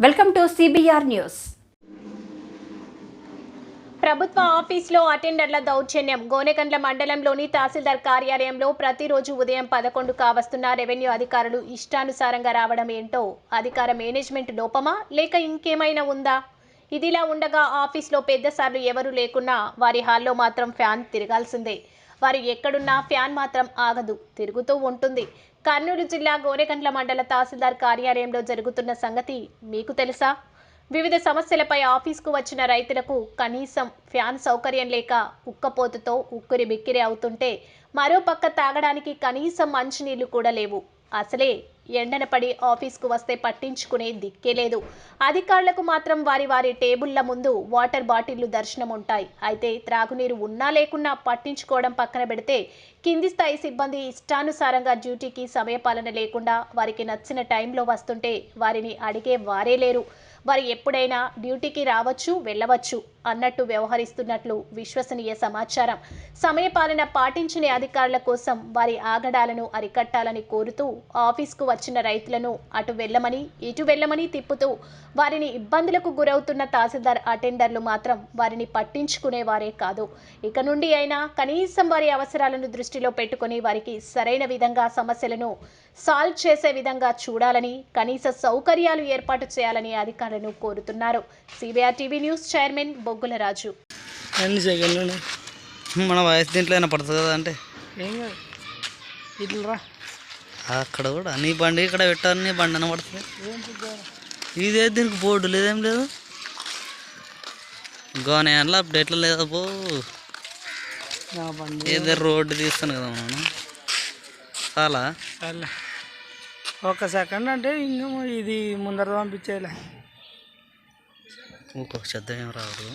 Welcome to CBR news. ప్రభుత్వ ఆఫీసులో అటెండర్ల దౌర్జన్యం. గోనెగండ్ల మండలంలోని తహసీల్దార్ కార్యాలయంలో ప్రతిరోజు ఉదయం పదకొండు కావస్తున్న రెవెన్యూ అధికారులు ఇష్టానుసారంగా రావడం ఏంటో? అధికార మేనేజ్మెంట్ లోపమా? లేక ఇంకేమైనా ఉందా? ఇదిలా ఉండగా ఆఫీస్లో పెద్దసార్లు ఎవరూ లేకున్నా వారి హాల్లో మాత్రం ఫ్యాన్ తిరగాల్సిందే. వారు ఎక్కడున్నా ఫ్యాన్ మాత్రం ఆగదు. తిరుగుతూ ఉంటుంది. కర్నూలు జిల్లా గోనెకండ్ల మండల తహసీల్దార్ కార్యాలయంలో జరుగుతున్న సంగతి మీకు తెలుసా? వివిధ సమస్యలపై ఆఫీస్కు వచ్చిన రైతులకు కనీసం ఫ్యాన్ సౌకర్యం లేక ఉక్కపోతుతో ఉక్కిరి బిక్కిరి అవుతుంటే మరోపక్క తాగడానికి కనీసం మంచినీళ్ళు కూడా లేవు. అసలే ఎండన పడి ఆఫీస్కు వస్తే పట్టించుకునే దిక్కే లేదు. అధికారులకు మాత్రం వారి వారి టేబుళ్ళ ముందు వాటర్ బాటిళ్ళు దర్శనం ఉంటాయి అయితే త్రాగునీరు ఉన్నా లేకున్నా పట్టించుకోవడం పక్కన పెడితే కింది స్థాయి సిబ్బంది ఇష్టానుసారంగా డ్యూటీకి సమయపాలన లేకుండా వారికి నచ్చిన టైంలో వస్తుంటే వారిని అడిగే వారే లేరు. వారు ఎప్పుడైనా డ్యూటీకి రావచ్చు వెళ్ళవచ్చు. అన్నట్టు వ్యవహరిస్తున్నట్లు విశ్వసనీయ సమాచారం. సమయపాలన పాటించని అధికారుల కోసం వారి ఆగడాలను అరికట్టాలని కోరుతూ ఆఫీస్కు వచ్చిన రైతులను అటు వెళ్ళమని ఇటు వెళ్ళమని తిప్పుతూ వారిని ఇబ్బందులకు గురవుతున్న తహసీల్దార్ అటెండర్లు మాత్రం వారిని పట్టించుకునేవారే కాదు. ఇక నుండి అయినా కనీసం వారి అవసరాలను దృష్టిలో పెట్టుకొని వారికి సరైన విధంగా సమస్యలను సాల్వ్ చేసే విధంగా చూడాలని కనీస సౌకర్యాలు ఏర్పాటు చేయాలని అధికారులను కోరుతున్నారు. సిబిఆర్ టీవీ న్యూస్ చైర్మన్ బొగ్గుల రాజు. ఎన్ని సెకండ్లు మన వయసు దీంట్లో అయినా పడుతుంది కదా అంటే. ఏం కాదు. ఇట్లా అక్కడ కూడా నీ బండి ఇక్కడ పెట్టారు నీ బండి అని పడుతుంది. ఇదే దీనికి బోర్డు లేదేం లేదు. గోనే అట్లా అప్డేట్లో లేదా పో. నా బండి ఏదో రోడ్డు తీస్తాను కదా మనం. చాలా? ఒక సెకండ్ అంటే ఇంకా ఇది ముందర పంపించేయలే. ఇంకొక శబ్దం ఏం రాదు.